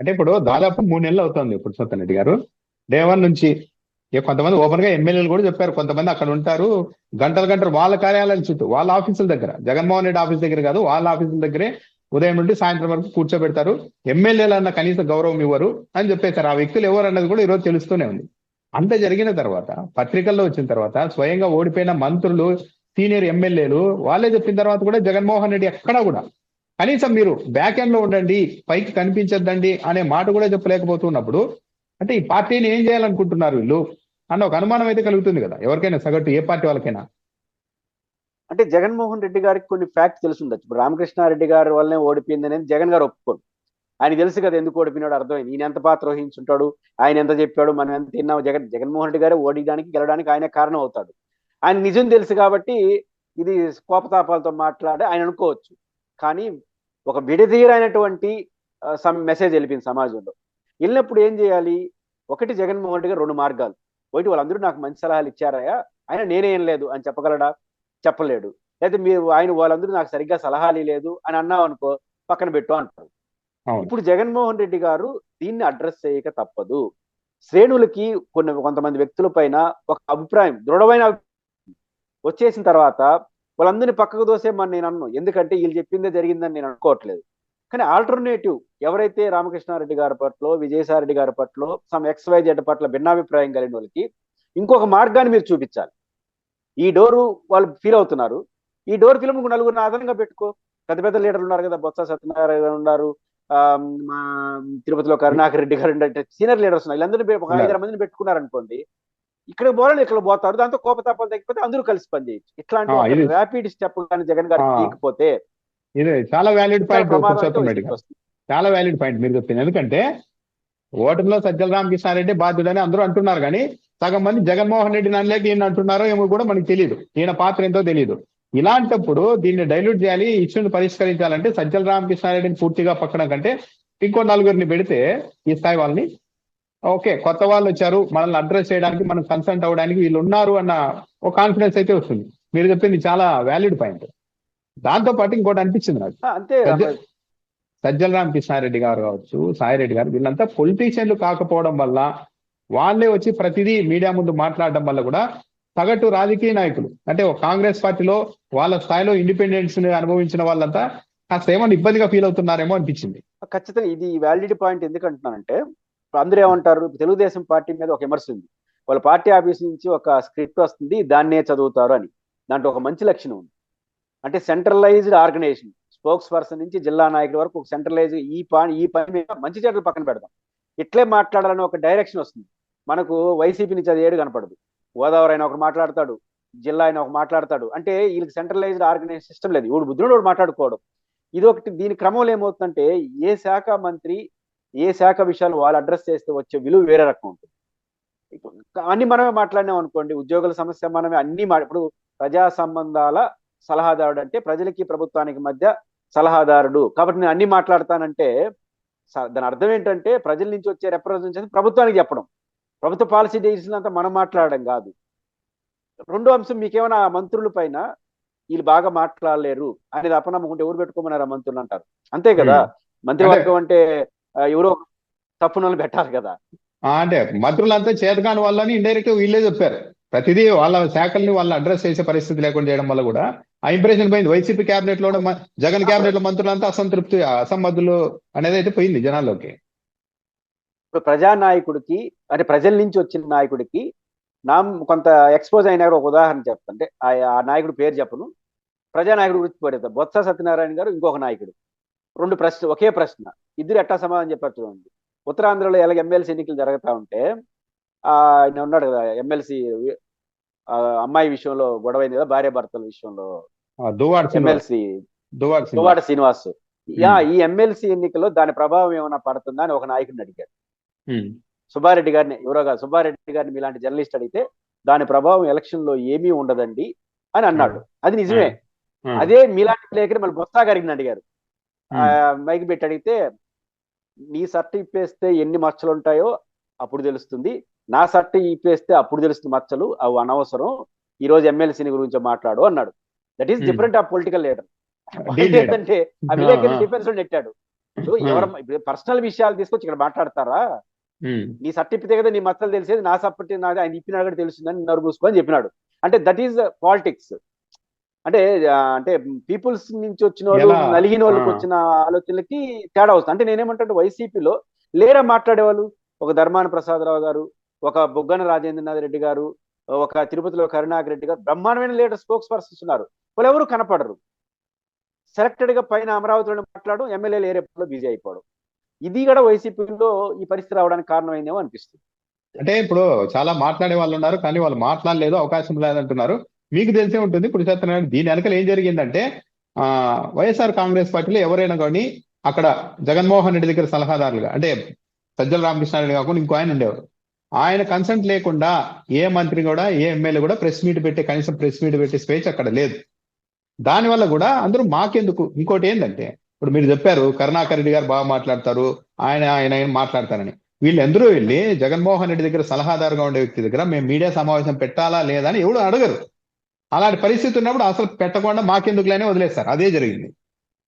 అంటే ఇప్పుడు దాదాపు మూడు నెలలు అవుతుంది ఇప్పుడు సత్యన్ రెడ్డి గారు. దేవన్ నుంచి కొంతమంది ఓపెన్గా ఎమ్మెల్యేలు కూడా చెప్పారు. కొంతమంది అక్కడ ఉంటారు. గంటలు గంటలు వాళ్ళ కార్యాలయాల చుట్టూ వాళ్ళ ఆఫీసుల దగ్గర జగన్మోహన్ రెడ్డి ఆఫీస్ దగ్గర కాదు వాళ్ళ ఆఫీసుల దగ్గరే ఉదయం నుండి సాయంత్రం వరకు కూర్చోబెడతారు. ఎమ్మెల్యేలు అన్న కనీస గౌరవం ఇవ్వరు అని చెప్పేశారు. ఆ వ్యక్తులు ఎవరు అన్నది కూడా ఈరోజు తెలుస్తూనే ఉంది. అంత జరిగిన తర్వాత పత్రికల్లో వచ్చిన తర్వాత స్వయంగా ఓడిపోయిన మంత్రులు సీనియర్ ఎమ్మెల్యేలు వాళ్ళే చెప్పిన తర్వాత కూడా జగన్మోహన్ రెడ్డి ఎక్కడా కూడా కనీసం మీరు బ్యాక్ ఎండ్లో ఉండండి పైకి కనిపించద్దండి అనే మాట కూడా చెప్పలేకపోతున్నప్పుడు అంటే ఈ పార్టీని ఏం చేయాలనుకుంటున్నారు వీళ్ళు? అన్న ఒక అనుమానం అయితే కలుగుతుంది కదా. ఎవరికైనా సగటు ఏ పార్టీ వాళ్ళకైనా? అంటే జగన్మోహన్ రెడ్డి గారికి కొన్ని ఫ్యాక్ట్ తెలిసి ఉండొచ్చు ఇప్పుడు రామకృష్ణారెడ్డి గారి వల్లనే ఓడిపోయింది అనేది జగన్ గారు ఒప్పుకోరు. ఆయన తెలుసు కదా ఎందుకు ఓడిపోయినాడు అర్థమైంది. ఈయన ఎంత పాత్ర వహించుంటాడు? ఆయన ఎంత చెప్పాడు? మనం ఎంత తిన్నాం జగన్ జగన్మోహన్ రెడ్డి గారు ఓడిడానికి గెలడానికి ఆయన కారణం అవుతాడు. ఆయన నిజం తెలుసు కాబట్టి ఇది కోపతాపాలతో మాట్లాడి ఆయన అనుకోవచ్చు. కానీ ఒక విడదీరైనటువంటి మెసేజ్ వెళ్ళిపోయింది సమాజంలో. వెళ్ళినప్పుడు ఏం చేయాలి? ఒకటి జగన్మోహన్ రెడ్డి గారు రెండు మార్గాలు. ఒకటి వాళ్ళందరూ నాకు మంచి సలహాలు ఇచ్చారయ్యా. ఆయన నేనేం లేదు అని చెప్పగలడా? చెప్పలేడు. లేదా మీరు ఆయన వాళ్ళందరూ నాకు సరిగ్గా సలహాలు లేదు అని అన్నావు అనుకో పక్కన పెట్టు అంటారు. ఇప్పుడు జగన్మోహన్ రెడ్డి గారు దీన్ని అడ్రస్ చేయక తప్పదు. శ్రేణులకి కొన్ని కొంతమంది వ్యక్తుల పైన ఒక అభిప్రాయం దృఢమైన వచ్చేసిన తర్వాత వాళ్ళందరినీ పక్కకు దోసేమని నేను అన్ను. ఎందుకంటే వీళ్ళు చెప్పిందే జరిగిందని నేను అనుకోవట్లేదు. కానీ ఆల్టర్నేటివ్ ఎవరైతే రామకృష్ణారెడ్డి గారి పట్ల విజయసాయిరెడ్డి గారి పట్ల సమ్ ఎక్స్ వై జెడ్ పట్ల భిన్నాభిప్రాయం కలిగిన వాళ్ళకి ఇంకొక మార్గాన్ని మీరు చూపించాలి. ఈ డోరు వాళ్ళు ఫీల్ అవుతున్నారు. ఈ డోర్ ఫిల్మ్ నలుగురిని ఆధారంగా పెట్టుకో. పెద్ద పెద్ద లీడర్లు ఉన్నారు కదా బొత్స సత్యనారాయణ గారు ఉన్నారు ఆ, మా తిరుపతిలో కరుణాకర్ రెడ్డి గారు అంటే సీనియర్ లీడర్స్ ఉన్నారు. వీళ్ళందరినీ ఒక. ఐదారు మందిని పెట్టుకున్నారనుకోండి ఇక్కడ పోరాడు ఇక్కడ పోతారు. దాంతో కోపతాపాలు తగ్గిపోతే అందరూ కలిసి పనిచేయచ్చు ఇట్లాంటి ర్యాపిడ్ స్టెప్ కానీ జగన్ గారు. తీయకపోతే ఇది చాలా వ్యాలిడ్ పాయింట్ రెడ్డి. చాలా వ్యాలిడ్ పాయింట్ మీరు చెప్పింది. ఎందుకంటే ఓటమిలో సజ్జల రామకృష్ణారెడ్డి బాధ్యుడని అందరూ అంటున్నారు కానీ సగం మంది జగన్మోహన్ రెడ్డిని అనలేక ఈయన అంటున్నారో ఏమో కూడా మనకు తెలియదు ఈయన పాత్ర ఏంటో తెలియదు ఇలాంటప్పుడు దీన్ని డైల్యూట్ చేయాలి ఇష్యూని పరిష్కరించాలంటే సజ్జల రామకృష్ణారెడ్డిని పూర్తిగా పక్కన కంటే ఇంకో నలుగురిని పెడితే ఈ స్థాయి వాళ్ళని ఓకే కొత్త వాళ్ళు వచ్చారు మనల్ని అడ్రస్ చేయడానికి మనం కన్సల్ట్ అవ్వడానికి వీళ్ళు ఉన్నారు అన్న ఒక కాన్ఫిడెన్స్ అయితే వస్తుంది. మీరు చెప్పింది చాలా వ్యాలిడ్ పాయింట్ దాంతో పాటు ఇంకోటి అనిపించింది నాకు. అంతే సజ్జల రామకృష్ణారెడ్డి గారు కావచ్చు సాయిరెడ్డి గారు వీళ్ళంతా పొలిటీషియన్లు కాకపోవడం వల్ల వాళ్ళే వచ్చి ప్రతిదీ మీడియా ముందు మాట్లాడడం వల్ల కూడా సగటు రాజకీయ నాయకులు అంటే కాంగ్రెస్ పార్టీలో వాళ్ళ స్థాయిలో ఇండిపెండెన్స్ని అనుభవించిన వాళ్ళంతా కాస్త ఏమన్నా ఇబ్బందిగా ఫీల్ అవుతున్నారేమో అనిపించింది. ఖచ్చితంగా ఇది వ్యాలిడ్ పాయింట్ ఎందుకు అంటున్నానంటే ఇప్పుడు అందరూ ఏమంటారు? తెలుగుదేశం పార్టీ మీద ఒక విమర్శ ఉంది. వాళ్ళ పార్టీ ఆఫీస్ నుంచి ఒక స్క్రిప్ట్ వస్తుంది దాన్నే చదువుతారు అని. దాంట్లో ఒక మంచి లక్షణం ఉంది. అంటే సెంట్రలైజ్డ్ ఆర్గనైజేషన్ స్పోక్స్ పర్సన్ నుంచి జిల్లా నాయకుడి వరకు ఒక సెంట్రలైజ్ ఈ పని ఈ పని మీద మంచి చెడ్డలు పక్కన పెడదాం. ఇట్లే మాట్లాడాలని ఒక డైరెక్షన్ వస్తుంది. మనకు వైసీపీ నుంచి అది ఏడు కనపడదు. గోదావరి అయినా ఒకరు మాట్లాడతాడు. జిల్లా అయినా ఒక మాట్లాడతాడు. అంటే వీళ్ళకి సెంట్రలైజ్డ్ ఆర్గనైజ్ సిస్టమ్ లేదు. ఇప్పుడు బుద్ధుడు మాట్లాడుకోవడం ఇది ఒకటి దీని క్రమంలో ఏమవుతుందంటే ఏ శాఖ మంత్రి ఏ శాఖ విషయాలు వాళ్ళు అడ్రస్ చేస్తే వచ్చే విలువ వేరే రకం ఉంటుంది. అన్ని మనమే మాట్లాడినాం అనుకోండి ఉద్యోగుల సమస్య మనమే అన్ని ఇప్పుడు ప్రజా సంబంధాల సలహాదారుడు అంటే ప్రజలకి ప్రభుత్వానికి మధ్య సలహాదారుడు. కాబట్టి నేను అన్ని మాట్లాడతానంటే దాని అర్థం ఏంటంటే ప్రజల నుంచి వచ్చే రిప్రజెంటేషన్ ప్రభుత్వానికి చెప్పడం. ప్రభుత్వ పాలసీ డెసిషన్ అంతా మనం మాట్లాడడం కాదు. రెండో అంశం మీకేమైనా ఆ మంత్రుల పైన వీళ్ళు బాగా మాట్లాడలేరు అనేది అపనమ్మకం ఉంటే ఎవరు పెట్టుకోమన్నారు ఆ మంత్రులు అంటారు. అంతే కదా? మంత్రివర్గం అంటే ఎవరో తప్పునోళ్ళు పెట్టాలి కదా. అంటే మంత్రులంతా చేతకాని వాళ్ళని ఇండైరెక్ట్ వీళ్ళే చెప్పారు. ప్రతిదీ వాళ్ళ శాఖల్ని వాళ్ళని అడ్రస్ చేసే పరిస్థితి లేకుండా చేయడం వల్ల కూడా ఆ ఇంప్రెషన్ పోయింది. వైసీపీ క్యాబినెట్లో జగన్ క్యాబినెట్లో మంత్రులంతా అసంతృప్తి అసమ్మతులు అనేది అయితే పోయింది జనాల్లోకి. ఇప్పుడు ప్రజానాయకుడికి అంటే ప్రజల నుంచి వచ్చిన నాయకుడికి నా కొంత ఎక్స్పోజ్ అయినా ఒక ఉదాహరణ చెప్తాంటే ఆ ఆ నాయకుడి పేరు చెప్పను. ప్రజానాయకుడి గురించి పడేద్దాం బొత్స సత్యనారాయణ గారు ఇంకొక నాయకుడు. రెండు ప్రశ్న ఒకే ప్రశ్న. ఇద్దరు ఎట్టా సమాధానం చెప్పారు చూడండి. ఉత్తరాంధ్రలో ఎలాగ ఎమ్మెల్సీ ఎన్నికలు జరుగుతా ఉంటే ఆయన ఉన్నాడు కదా ఎమ్మెల్సీ అమ్మాయి విషయంలో గొడవైంది కదా భార్య భర్తల విషయంలో. ఎమ్మెల్సీ. దువ్వాడ శ్రీనివాస్. శ్రీనివాస్. యా ఈ ఎమ్మెల్సీ ఎన్నికల్లో దాని ప్రభావం ఏమైనా పడుతుందా అని ఒక నాయకుడిని అడిగారు ఉమ్. సుబ్బారెడ్డి గారిని ఎవరో కాదు సుబ్బారెడ్డి గారిని మీలాంటి జర్నలిస్ట్ అడిగితే దాని ప్రభావం ఎలక్షన్లో ఏమీ ఉండదండి అని అన్నాడు. అది నిజమే. అదే మీలాంటి ప్లేయర్ మళ్ళీ బొత్సా గారిని అడిగారు. మైక్ పెట్టి అడిగితే నీ షర్ట్ ఇప్పేస్తే ఎన్ని మచ్చలు ఉంటాయో అప్పుడు తెలుస్తుంది. నా షర్ట్ ఇప్పేస్తే అప్పుడు తెలుస్తుంది మచ్చలు. అవి అనవసరం. ఈ రోజు ఎమ్మెల్సీని గురించి మాట్లాడు అన్నాడు. That is. Different of political leader. ఏంటంటే ఆ. డిఫెన్స్ నెట్టాడు. ఇప్పుడు ఎవరు ఇప్పుడు పర్సనల్ విషయాలు తీసుకొచ్చి ఇక్కడ మాట్లాడతారా? నీ సర్టిఫికేట్ కదా నీ మచ్చలు తెలిసేది. నా సర్టిఫికేట్ నాది ఆయన ఇప్పినాడు కూడా తెలుస్తుందని నన్ను మూసుకొని చెప్పినాడు. అంటే దట్ ఈస్ పాలిటిక్స్ అంటే అంటే పీపుల్స్ నుంచి వచ్చిన వాళ్ళు? నలిగిన వాళ్ళకి. వచ్చిన ఆలోచనలకి తేడా వస్తుంది. అంటే నేనేమంటే వైసీపీలో లేరా మాట్లాడేవాళ్ళు? ఒక ధర్మాన ప్రసాదరావు గారు ఒక బొగ్గన రాజేంద్రనాథ్ రెడ్డి గారు ఒక తిరుపతిలో కరుణాకర్ రెడ్డి గారు బ్రహ్మాండమైన లీడర్ స్పోక్స్ పర్సన్స్ ఉన్నారు. వాళ్ళు ఎవరు కనపడరు. సెలెక్టెడ్గా పైన అమరావతిలో మాట్లాడడం ఎమ్మెల్యేలు ఏరేపులో బిజీ అయిపోవడం. ఇది కూడా వైసీపీలో ఈ పరిస్థితి రావడానికి కారణమైందేమో అనిపిస్తుంది. అంటే ఇప్పుడు చాలా మాట్లాడే వాళ్ళు ఉన్నారు కానీ వాళ్ళు మాట్లాడలేదు అవకాశం లేదంటున్నారు. మీకు తెలిసే ఉంటుంది పురుషోత్తమ దీని వెనకాల ఏం జరిగిందంటే ఆ వైఎస్ఆర్ కాంగ్రెస్ పార్టీలో ఎవరైనా కానీ అక్కడ జగన్మోహన్ రెడ్డి దగ్గర సలహాదారులుగా అంటే సజ్జల రామకృష్ణారెడ్డి కాకుండా ఇంకో ఆయన ఉండేవారు. ఆయన కన్సెంట్ లేకుండా ఏ మంత్రి కూడా ఏ ఎమ్మెల్యే కూడా ప్రెస్ మీట్ పెట్టే కనీసం ప్రెస్ మీట్ పెట్టే స్పేచ్ అక్కడ లేదు. దానివల్ల కూడా అందరూ మాకెందుకు? ఇంకోటి ఏంటంటే ఇప్పుడు మీరు చెప్పారు కరుణాకర్ రెడ్డి గారు బాగా మాట్లాడతారు ఆయన ఆయన ఆయన మాట్లాడతారని. వీళ్ళందరూ వెళ్ళి జగన్మోహన్ రెడ్డి దగ్గర సలహాదారుగా ఉండే వ్యక్తి దగ్గర మేము మీడియా సమావేశం పెట్టాలా లేదా అని ఎవడు అడగరు. అలాంటి పరిస్థితి ఉన్నప్పుడు అసలు పెట్టకుండా మాకెందుకులనే వదిలేస్తారు. అదే జరిగింది.